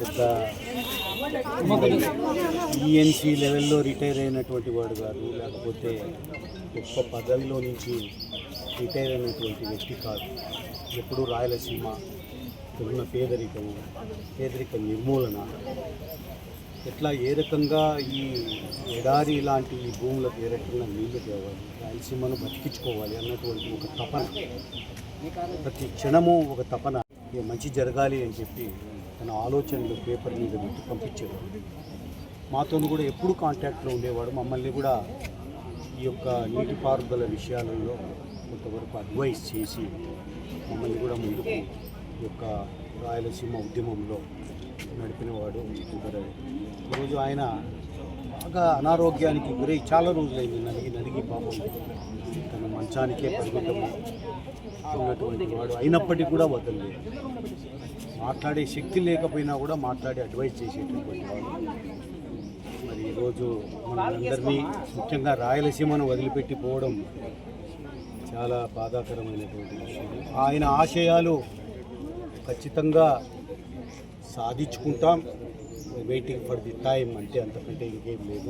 పెద్ద ఈఎన్సీ లెవెల్లో రిటైర్ అయినటువంటి వాడు కాదు లేకపోతే గొప్ప పదవిలో నుంచి రిటైర్ అయినటువంటి వ్యక్తి కాదు. ఎప్పుడు రాయలసీమ ఉన్న పేదరికము పేదరిక నిర్మూలన ఎట్లా ఏ రకంగా ఈ ఎడారి లాంటి ఈ భూములకు ఏ రకంగా నీళ్ళు తేవాలి రాయలసీమను బతికించుకోవాలి అన్నటువంటి ఒక తపన. ప్రతి క్షణము ఒక తపన. మంచి జరగాలి అని చెప్పి తన ఆలోచనలు పేపర్ మీద పెట్టి పంపించేవాడు. మాతో కూడా ఎప్పుడు కాంటాక్ట్లో ఉండేవాడు. మమ్మల్ని కూడా ఈ యొక్క నీటిపారుదల విషయాలలో కొంతవరకు అడ్వైస్ చేసి మమ్మల్ని కూడా ముందుకు ఈ యొక్క రాయలసీమ ఉద్యమంలో నడిపినవాడు ఈరోజు ఆయన బాగా అనారోగ్యానికి గురై చాలా రోజులైంది. నలిగి నలిగి పాపం తన మంచానికే పరిమితం ఉన్నటువంటి వాడు అయినప్పటికీ కూడా వదలలేదు. మాట్లాడే శక్తి లేకపోయినా కూడా మాట్లాడి అడ్వైస్ చేసేటటువంటి వాళ్ళు. మరి ఈరోజు మనందరినీ ముఖ్యంగా రాయలసీమను వదిలిపెట్టి పోవడం చాలా బాధాకరమైనటువంటి విషయం. ఆయన ఆశయాలు ఖచ్చితంగా సాధించుకుంటాం. వెయిటింగ్ ఫర్ ది టైం అంటే అంతకంటే ఇంకేం లేదు.